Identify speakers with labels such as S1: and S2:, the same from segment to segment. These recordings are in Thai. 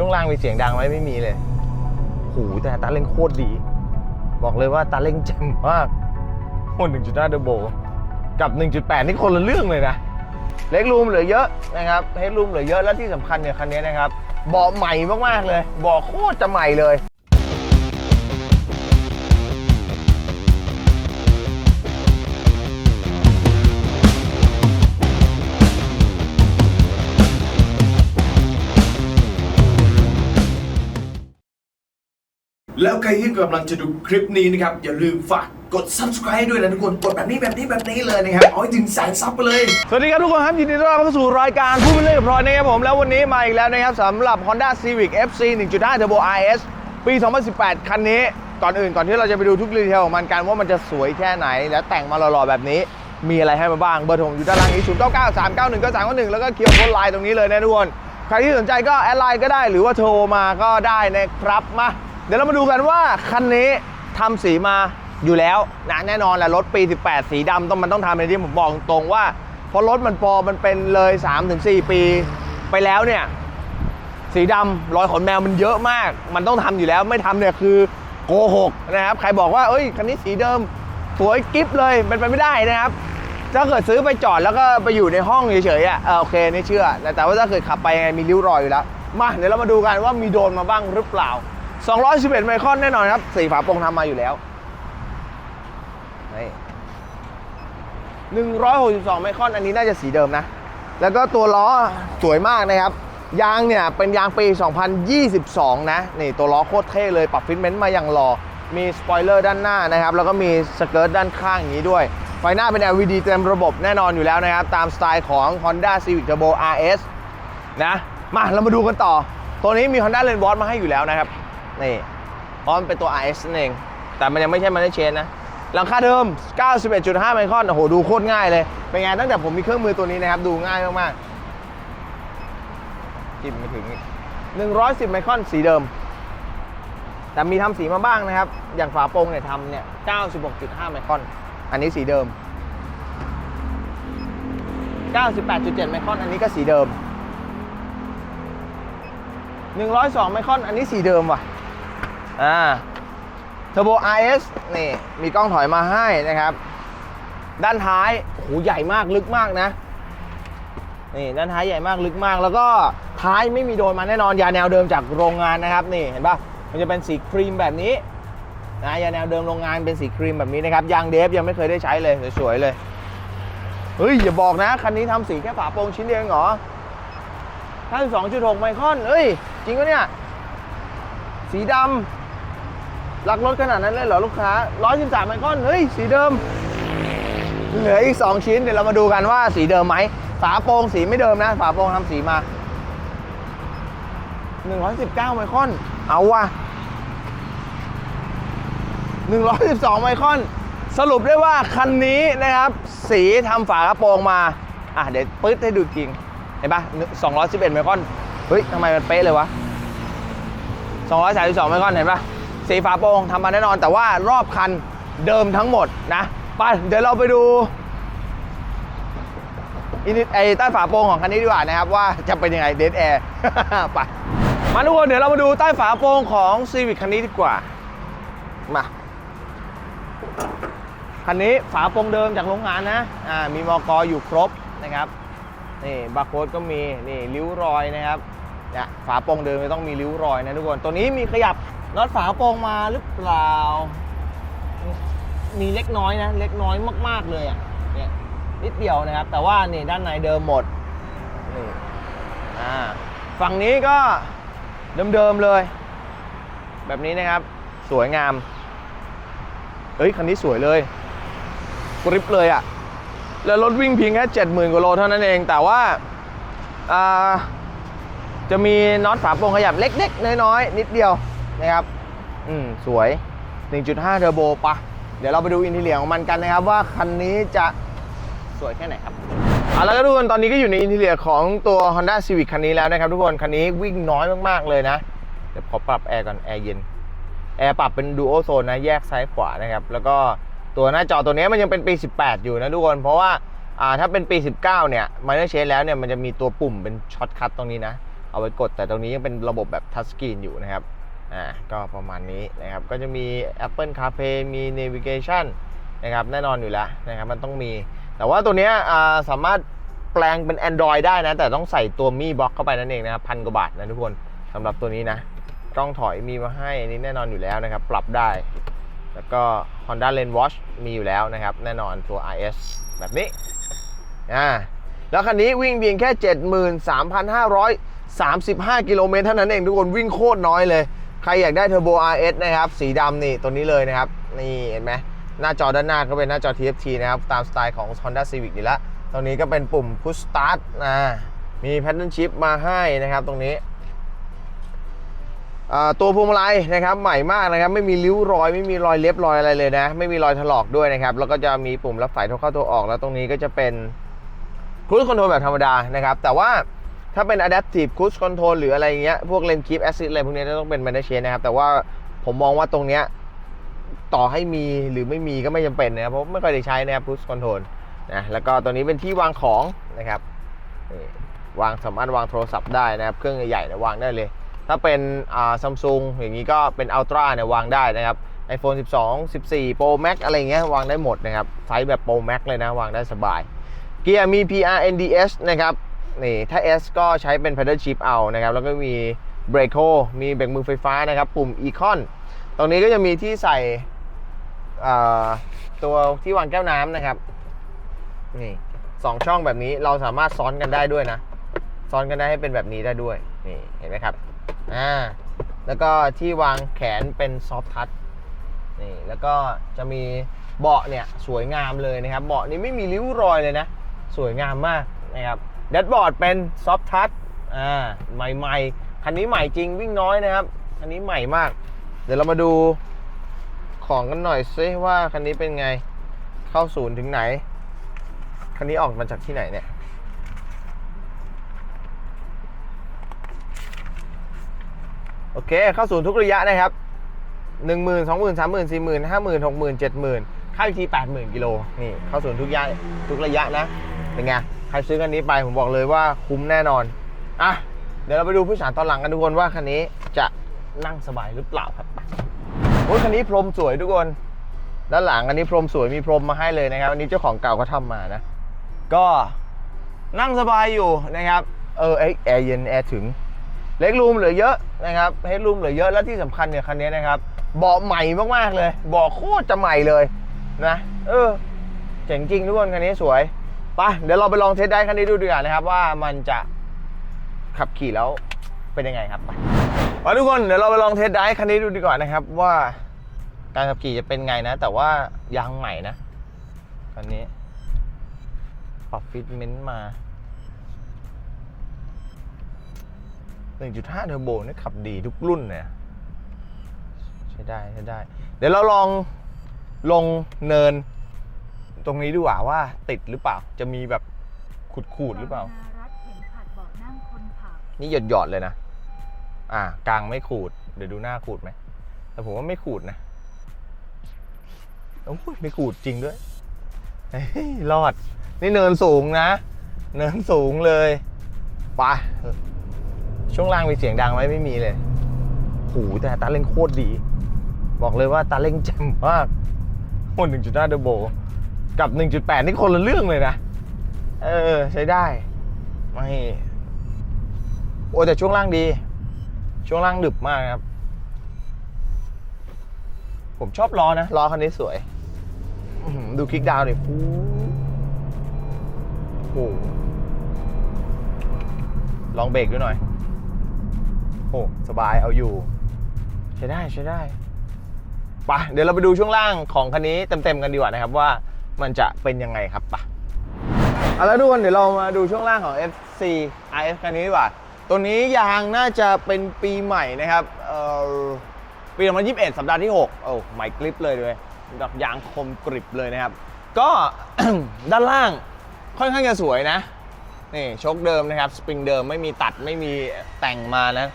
S1: ช่วงล่างมีเสียงดังไหมไม่มีเลยหูแต่ตาเร่งโคตรดี บอกเลยว่าตาเร่งเจ๋งมากโอ้1.5เดอร์โบกับ 1.8 นี่คนละเรื่องเลยนะ เล็กรูมเหลือเยอะนะครับเฮดรูมเหลือเยอะ แล้วที่สำคัญเนี่ยคันนี้นะครับ เบาะใหม่มากๆเลย เบาะโคตรจะใหม่เลย
S2: แล้วใครที่กำลังจะดูคลิปนี้นะครับ อย่าลืมฝากกด subscribe ด้วยนะทุกคน กดแบบนี้แบบนี้แบบนี้เลยนะครับเอาให้ถึงแสนซับไปเลย
S1: สวัสดีครับทุกคนครับ ยินดีต้อนรับเข้าสู่รายการผู้เป็นเรื่องกับพลอยนะครับผม แล้ววันนี้มาอีกแล้วนะครับสำหรับ Honda Civic FC 1.5 Turbo RS ปี 2018 คันนี้ ก่อนอื่นก่อนที่เราจะไปดูทุกรีเทลของมันกันว่ามันจะสวยแค่ไหน และแต่งมาหล่อๆแบบนี้มีอะไรให้มาบ้างเบอร์โทรผมอยู่ด้านล่างนี้ 0 9 9 3 9 1 9 3 9 1 แล้วก็เคียวโค้ดไลน์ตรงนี้เลยนะทุกคนใครที่สนใจก็แอดไลน์ก็ได้หรือว่าโทรมาก็ได้นะครับมา เดี๋ยวเรามาดูกันว่าคันนี้ทำสีมาอยู่แล้วนะแน่นอนแหละรถปี 18 สีดำต้องมันต้องทำในที่ผมบอกตรงว่าเพราะรถมันปอมันเป็นเลย 3-4 ปีไปแล้วเนี่ยสีดำรอยขนแมวมันเยอะมาก มันต้องทำอยู่แล้วไม่ทำเนี่ยคือโกหกนะครับ ใครบอกว่าเอ้ยคันนี้สีเดิม สวยกิ๊บเลยเป็นไปไม่ได้นะครับ ถ้าเกิดซื้อไปจอดแล้วก็ไปอยู่ในห้องเฉยๆอะเออโอเคนี่เชื่อแต่แต่ว่าถ้าเกิดขับไปยังไงมีริ้วรอยอยู่แล้ว มาเดี๋ยวเรามาดูกันว่ามีโดนมาบ้างหรือเปล่า 211 ไมครอนแน่นอนครับสีฝาโปรงทำมาอยู่แล้วนี่162 ไมครอนอันนี้น่าจะสีเดิมนะ แล้วก็ตัวล้อสวยมากนะครับ ยางเนี่ยเป็นยางปี 2022 นะ นี่ตัวล้อโคตรเท่เลย ปรับฟิตเมนต์มาอย่างหล่อ มีสปอยเลอร์ด้านหน้านะครับ แล้วก็มีสเกิร์ตด้านข้างอย่างนี้ด้วย ไฟหน้าเป็น LED เต็มระบบแน่นอนอยู่แล้วนะครับ ตามสไตล์ของ Honda Civic Turbo RS นะ มาเรามาดูกันต่อ ตัวนี้มี Honda Rain Boss มาให้อยู่แล้วนะครับ นี่เพราะมันเป็นตัว RS นั่นเอง แต่มันยังไม่ใช่มันได้เชนนะหลังคาเดิม 91.5 ไมครอนโอ้โห ดูโคตรง่ายเลย เป็นไงตั้งแต่ผมมีเครื่องมือตัวนี้นะครับ ดูง่ายมากๆจิ้มไม่ถึง 110 ไมครอนสีเดิม แต่มีทำสีมาบ้างนะครับ อย่างฝาโปรงเนี่ยทำเนี่ย 96.5 ไมครอน อันนี้สีเดิม 98.7 ไมครอน อันนี้ก็สีเดิม 102 ไมครอน อันนี้สีเดิมว่ะ อ่าเทอร์โบ RS นี่มีกล้องถอยมาให้นะครับ ด้านท้ายโหใหญ่มากลึกมากนะนี่ด้านท้ายใหญ่มากลึกมาก แล้วก็ท้ายไม่มีโดนมาแน่นอนยาแนวเดิมจากโรงงานนะครับนี่เห็นปะมันจะเป็นสีครีมแบบนี้นะยาแนวเดิมโรงงานเป็นสีครีมแบบนี้นะครับยางเดฟยังไม่เคยได้ใช้เลยสวยๆเลยเฮ้ยอย่าบอกนะคันนี้ทำสีแค่ฝาโปรงชิ้นเดียวเองเหรอ52.6ไมครอนเฮ้ยจริงปะเนี่ยสีดำ รักรถขนาดนั้นเลยเหรอลูกค้า 113ไมครอน เฮ้ย สีเดิม เหลืออีก 2 ชิ้น เดี๋ยวเรามาดูกันว่าสีเดิมไหม ฝาโปรงสีไม่เดิมนะ ฝาโปรงทำสีมา 119ไมครอน เอาว่ะ112ไมครอน สรุปได้ว่าคันนี้นะครับ สีทำฝากระโปรงมา อะ เดี๋ยวปึ๊ดให้ดูจริง เห็นปะ211ไมครอน เฮ้ยทำไมมันเป๊ะเลยวะ232ไมครอนเห็นปะ สีฝาโปรงทำมาแน่นอน แต่ว่ารอบคันเดิมทั้งหมดนะไปเดี๋ยวเราไปดูอินไอใต้ฝาโปรงของคันนี้ดีกว่านะครับ ว่าจะเป็นยังไงเด d แอร์ไปมาทุกคนเดี๋ยวเรามาดูใต้ฝาโปรงของ Civic คันนี้ดีกว่า มาคันนี้ฝาโปรงเดิมจากโรงงานนะอ่ามีมอกออยู่ครบนะครับนี่บาร์โค้ดก็มีนี่ริ้วรอยนะครับเนี่ยฝาโปรงเดิมไม่ต้องมีริ้วรอยนะทุกคนตัวนี้มีขยับ น็อตฝาโปรงมาหรือเปล่า มีเล็กน้อยนะ เล็กน้อยมาก ๆ เลยอะเนี่ยนิดเดียวนะครับ แต่ว่านี่ด้านในเดิมหมดนี่อ่าฝั่งนี้ก็เดิม ๆ เลย แบบนี้นะครับ สวยงามเฮ้ย คันนี้สวยเลยกริปเลยอะ่ะ แล้วรถวิ่งเพียงแค่70,000กว่าโลเท่านั้นเอง แต่ว่าอ่าจะมีน็อตฝาโปรงขยับเล็ก ๆ น้อย ๆ นิดเดียว นะครับ อืมสวย 1.5 เทอร์โบปะเดี๋ยวเราไปดูอินทีเรียของมันกันนะครับ ว่าคันนี้จะสวยแค่ไหนครับเอาล้วก็ทุกคนตอนนี้ก็อยู่ในอินทีเรียของตัว Honda Civic คันนี้แล้วนะครับ ทุกคนคันนี้วิ่งน้อยมากๆเลยนะเดี๋ยวขอปรับแอร์ก่อนแอร์เย็นแอร์ปรับเป็นดูโอโซนนะแยกซ้ายขวานะครับ แล้วก็ตัวหน้าจอตัวนี้มันยังเป็นปี 18 อยู่นะทุกคน เพราะว่าอ่าถ้าเป็นปี 19 เนี่ยมาเนอร์เชนแล้วเนี่ยมันจะมีตัวปุ่มเป็นช็อตคัทตรงนี้นะเอาเอาไว้กดแต่ตรงนี้ยังเป็นระบบแบบทัชสกรีนอยู่นะครับ อ่าก็ประมาณนี้นะครับก็จะมี Apple CarPlay มี Navigation นะครับแน่นอนอยู่แล้วนะครับมันต้องมี แต่ว่าตัวเนี้ยสามารถแปลงเป็น Android ได้นะ แต่ต้องใส่ตัวมีบล็อกเข้าไปนั่นเองนะครับพันกว่าบาทนะทุกคนสำหรับตัวนี้นะกล้องถอยมีมาให้อันนี้แน่นอนอยู่แล้วนะครับ ปรับได้ แล้วก็ Honda Lane Watch มีอยู่แล้วนะครับ แน่นอนตัว RS แบบนี้อ่าแล้วคันนี้วิ่งเพียงแค่ 73,535 กิโลเมตรเท่านั้นเองทุกคนวิ่งโคตรน้อยเลย ใครอยากได้ Turbo RS นะครับ สีดำนี่ตัวนี้เลยนะครับ นี่เห็นไหมหน้าจอด้านหน้าก็เป็นหน้าจอ TFT นะครับ ตามสไตล์ของ Honda Civic นี่ละตรงนี้ก็เป็นปุ่ม Push Start นะมี Paddle Shift มาให้นะครับตรงนี้ตัวพวงมาลัยนะครับใหม่มากนะครับ ไม่มีริ้วรอย ไม่มีรอยเล็บรอยอะไรเลยนะ ไม่มีรอยถลอกด้วยนะครับ แล้วก็จะมีปุ่มรับสายโทรเข้าโทรออกแล้วตรงนี้ก็จะเป็น Cruise Control แบบธรรมดานะครับ แต่ว่า ถ้าเป็น Adaptive Cruise Control หรืออะไรเงี้ย พวก Lane Keep Assist อะไรพวกนี้จะต้องเป็น Manual Chain นะครับ แต่ว่าผมมองว่าตรงเนี้ยต่อให้มีหรือไม่มีก็ไม่จำเป็นนะครับ เพราะไม่ค่อยได้ใช้นะครับ Cruise Control นะ แล้วก็ตัวนี้เป็นที่วางของนะครับ วางสามารถวางโทรศัพท์ได้นะครับ เครื่องใหญ่ๆนยวางได้เลย ถ้าเป็นอ่าซัมซุงอย่างนี้ก็เป็น Ultra เนี่ยวางได้นะครับ iPhone 12 14 Pro Max อะไรเงี้ยวางได้หมดนะครับไซส์แบบ Pro Max เลยนะ วางได้สบาย เกียร์มี PRNDS นะครับ นี่ถ้า S ก็ใช้เป็น Pedal Shift เอานะครับ แล้วก็มี b r a k o มีเบรกมือไฟฟ้านะครับ ปุ่ม Econ ตรงนี้ก็จะมีที่ใส่ตัวที่วางแก้วน้ำนะครับ นี่สองช่องแบบนี้เราสามารถซ้อนกันได้ด้วยนะ ซ้อนกันได้ให้เป็นแบบนี้ได้ด้วย นี่เห็นไหมครับ อ่า แล้วก็ที่วางแขนเป็นซอฟทัช นี่ แล้วก็จะมีเบาะเนี่ยสวยงามเลยนะครับ เบาะนี้ไม่มีริ้วรอยเลยนะ สวยงามมากนะครับ แดชบอร์ดเป็นซอฟทัชอ่าใหม่ๆ คันนี้ใหม่จริงวิ่งน้อยนะครับ คันนี้ใหม่มาก เดี๋ยวเรามาดูของกันหน่อยซิว่าคันนี้เป็นไงเข้าศูนย์ถึงไหน คันนี้ออกมาจากที่ไหนเนี่ยโอเคเข้าศูนย์ทุกระยะนะครับ1 0 0 0 0 2 0 0 0 0 3 0 0 0 0 4 0 0 0 0 5 0 0 0 0 6 0 0 0 7 0 0 0เข้าอีกที80,000กิโลนี่เข้าศูนย์ทุกระยะทุกระยะนะ เป็นไง ใครซื้อคันนี้ไปผมบอกเลยว่าคุ้มแน่นอน อะ เดี๋ยวเราไปดูผู้สารตอนหลังกันทุกคนว่าคันนี้จะนั่งสบายหรือเปล่าครับโอ้คันนี้พรมสวยทุกคน ด้านหลังอันนี้พรมสวยมีพรมมาให้เลยนะครับ อันนี้เจ้าของเก่าเขาทำมานะ ก็นั่งสบายอยู่นะครับ เออเอ้ยแอร์เย็นแอร์ถึง เล็กรูมเหลือเยอะนะครับเฮดรูมเหลือเยอะแล้วที่สำคัญเนี่ยคันนี้นะครับเบาะใหม่มากๆเลยเบาะโคตรจะใหม่เลยนะ เออเจ๋งจริงทุกคนคันนี้สวย ไปเดี๋ยวเราไปลองเทสได้คันนี้ดูดีกว่านะครับว่ามันจะขับขี่แล้วเป็นยังไงครับไปทุกคนเดี๋ยวเราไปลองเทสได้คันนี้ดูดีกว่านะครับ ว่าการขับขี่จะเป็นไงนะ แต่ว่ายางใหม่นะคันนี้ปรับฟิตเมนต์มา1.5เทอร์โบนี่ขับดีทุกรุ่นเนี่ยใช้ได้ใช้ได้ เดี๋ยวเราลองลงเนิน ตรงนี้ดีกว่าว่าติดหรือเปล่า จะมีแบบขูดๆหรือเปล่า
S3: รัดเข็มขัดเบาะนั่งคนขับ
S1: นี่หยดหยอดๆเลยนะ อ่ากลางไม่ขูด เดี๋ยวดูหน้าขูดไหม แต่ผมว่าไม่ขูดนะ โอ้ยไม่ขูดจริงด้วยเฮ้ยรอด นี่เนินสูงนะ เนินสูงเลยไปช่วงล่างมีเสียงดังไหมไม่มีเลยหูแต่ตาเล่งโคตรดี บอกเลยว่าตาเล่งแจ่มมากโอ้หนึ่งจุดห้าเดโบ กับ 1.8 นี่คนละเรื่องเลยนะ เออ ใช้ได้ ไม่ โอ้แต่ช่วงล่างดี ช่วงล่างดึบมากครับ ผมชอบล้อนะ ล้อคันนี้สวย ดูคลิกดาวน์ดิฟูโอ้ลองเบรกดูหน่อย โอ้สบายเอาอยู่ ใช้ได้ใช้ได้ไปะเดี๋ยวเราไปดูช่วงล่างของคันนี้เต็มๆกันดีกว่านะครับว่า มันจะเป็นยังไงครับปะเอาละทุกคนเดี๋ยวเรามาดูช่วงล่างของ FC RS คันนี้ดีกว่า ตัวนี้ยางน่าจะเป็นปีใหม่นะครับเอ่อปี 2021 สัปดาห์ที่ 6 โอ้ใหม่กริปเลยด้วยแบบยางคมกริบเลยนะครับ ก็ด้านล่างค่อนข้างจะสวยนะ นี่ชคเดิมนะครับ สปริงเดิมไม่มีตัดไม่มีแต่งมานะ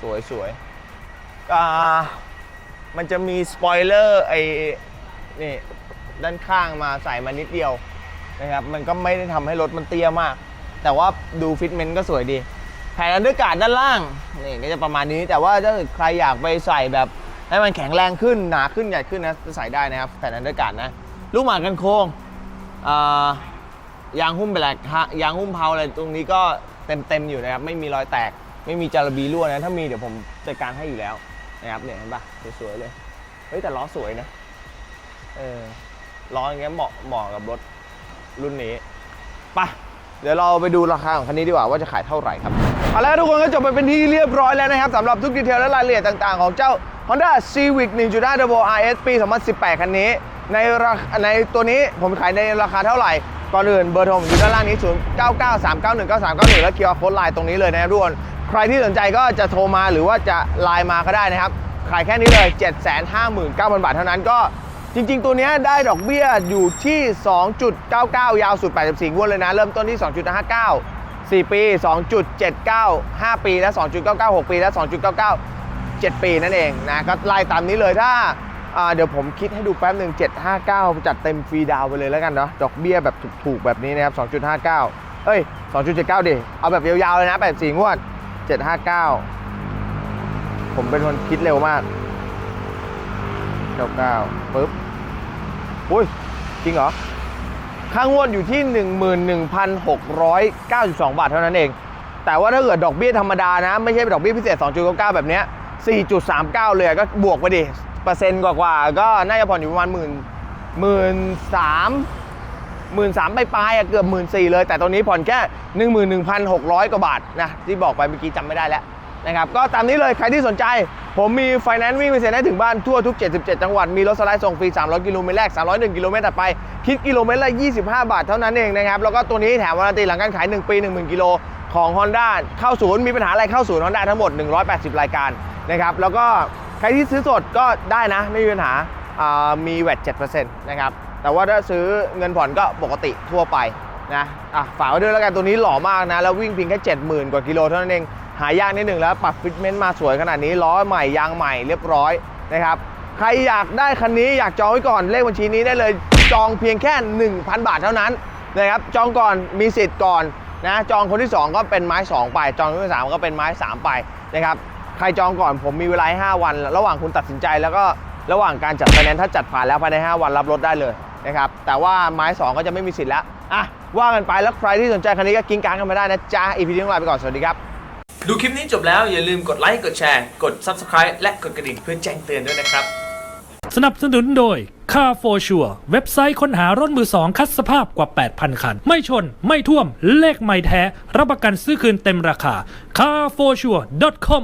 S1: สวยสวยมันจะมีสปอยเลอร์ไอ้นี่ ด้านข้างมาใส่มานิดเดียวนะครับมันก็ไม่ได้ทำให้รถมันเตี้ยมาก แต่ว่าดูฟิตเมนต์ก็สวยดี แผ่นอันเดอร์การ์ดด้านล่างนี่ก็จะประมาณนี้แต่ว่าถ้าใครอยากไปใส่แบบให้มันแข็งแรงขึ้นหนาขึ้นใหญ่ขึ้นนะจะใส่ได้นะครับแผ่นอันเดอร์การ์ดนะลูกหมากกันโค้งยางหุ้มแบล็กยางหุ้มเพาอะไรตรงนี้ก็เต็มเต็มอยู่นะครับไม่มีรอยแตก ไม่มีจาระบีรั่วนะถ้ามีเดี๋ยวผมจัดการให้อยู่แล้วนะครับเนี่ยเห็นปะสวยๆเลยเฮ้ยแต่ล้อสวยนะเออ ล้ออย่างเงี้ยเหมาะเหมาะกับรถรุ่นนี้ไปะเดี๋ยวเราไปดูราคาของคันนี้ดีกว่าว่าจะขายเท่าไหร่ครับเอาละทุกคนก็จบไปเป็นที่เรียบร้อยแล้วนะครับสำหรับทุกดีเทลและรายละเอียดต่าง ๆ ของเจ้า Honda Civic 1.5 Turbo RS ปี 2018 คันนี้ ในราคาในตัวนี้ผมขายในราคาเท่าไหร่ ก่อนอื่นเบอร์โทรผมอยู่ด้านล่างนี้ 0 9 9 3 9 1 9 3 9 1 และเคียร์โค้ดไลน์ตรงนี้เลยนะครับทุกคนใครที่สนใจก็จะโทรมาหรือว่าจะไลน์มาก็ได้นะครับ ขายแค่นี้เลย 759,000 บาทเท่านั้นก็ จริงๆ ตัวนี้ได้ดอกเบี้ยอยู่ที่ 2.99 ยาวสุด 84งวดเลยนะ เริ่มต้นที่ 2.59 4 ปี 2.79 5 ปี และ 2.99 6 ปี และ 2.99 7 ปีนั่นเองนะ ก็ไล่ตามนี้เลยถ้าเดี๋ยวผมคิดให้ดูแป๊บหนึ่ง759 จัดเต็มฟรีดาวไปเลยแล้วกันเนาะ ดอกเบี้ยแบบถูกๆ แบบนี้นะครับ 2.59 เอ้ย 2.79 ดิ เอาแบบยาวๆ เลยนะ 84 งวด 759 ผมเป็นคนคิดเร็วมาก 99ปึ๊บอุ้ย จริงเหรอ ค่างวดอยู่ที่ 11,692 บาทเท่านั้นเอง แต่ว่าถ้าเกิดดอกเบี้ยธรรมดานะ ไม่ใช่ดอกเบี้ยพิเศษ 2.99 แบบเนี้ย4.39 เลยก็บวกไปดิ เปอร์เซ็นต์กว่าๆ ก็น่าจะผ่อนอยู่ประมาณหมื่นหมื่นสามหมื่นสามไปปลายๆอะเกือบหมื่นสี่เลย แต่ตอนนี้ผ่อนแค่11,600กว่าบาทนะที่บอกไปเมื่อกี้จำไม่ได้แล้ว นะครับก็ตามนี้เลยใครที่สนใจ ผมมีไฟแนนซ์วิ่งไปเซ็นได้ถึงบ้านทั่วทุก 77 จังหวัด มีรถสไลด์ส่งฟรี 300 กิโลเมตรแรก 301 กิโลเมตรถัดไป คิดกิโลเมตรละ 25 บาทเท่านั้นเองนะครับ แล้วก็ตัวนี้แถมวารันตีหลังการขาย 1 ปี 10,000 กิโลของ Honda เข้าศูนย์มีปัญหาอะไรเข้าศูนย์ Honda ทั้งหมด 180 รายการนะครับแล้วก็ใครที่ซื้อสดก็ได้นะไม่มีปัญหาอ่ามีแวด7%นะครับแต่ว่าถ้าซื้อเงินผ่อนก็ปกติทั่วไปนะอะฝากไว้ด้วยแล้วกันตัวนี้หล่อมากนะแล้ววิ่งเพียงแค่ 70,000 กว่ากิโลเท่านั้นเอง หายากนิดหนึ่งแล้วปรับฟิตเมนต์มาสวยขนาดนี้ล้อใหม่ยางใหม่เรียบร้อยนะครับใครอยากได้คันนี้อยากจองไว้ก่อนเลขบัญชีนี้ได้เลยจองเพียงแค่ 1,000 บาทเท่านั้นนะครับจองก่อนมีสิทธิ์ก่อนนะจองคนที่ 2 ก็เป็นไม้ 2 ไป จองคนที่3ก็เป็นไม้ 3 ไปนะครับใครจองก่อนผมมีเวลาห้5วัน ระหว่างคุณตัดสินใจแล้วก็ระหว่างการจัดไฟแนนซ์ถ้าจัดผ่านแล้วภายใน 5 วันรับรถได้เลยนะครับแต่ว่าไม้ 2 ก็จะไม่มีสิทธิ์แล้วอะว่ากันไปแล้วใครที่สนใจคันนี้ก็กิ้งกางกันมาได้นะจ๊ะอีพีนี้ต้องลาไปก่อนสวัสดีครับ
S4: ดูคลิปนี้จบแล้วอย่าลืมกดไลค์กดแชร์กด Subscribe และกดกระดิ่งเพื่อแจ้งเตือนด้วยนะครับ
S5: สนับสนุนโดย Car for Sure เว็บไซต์ค้นหารถมือสองคัดสภาพกว่า 8,000 คัน ไม่ชน ไม่ท่วม เลขไม่แท้ รับประกันซื้อคืนเต็มราคา carforsure.com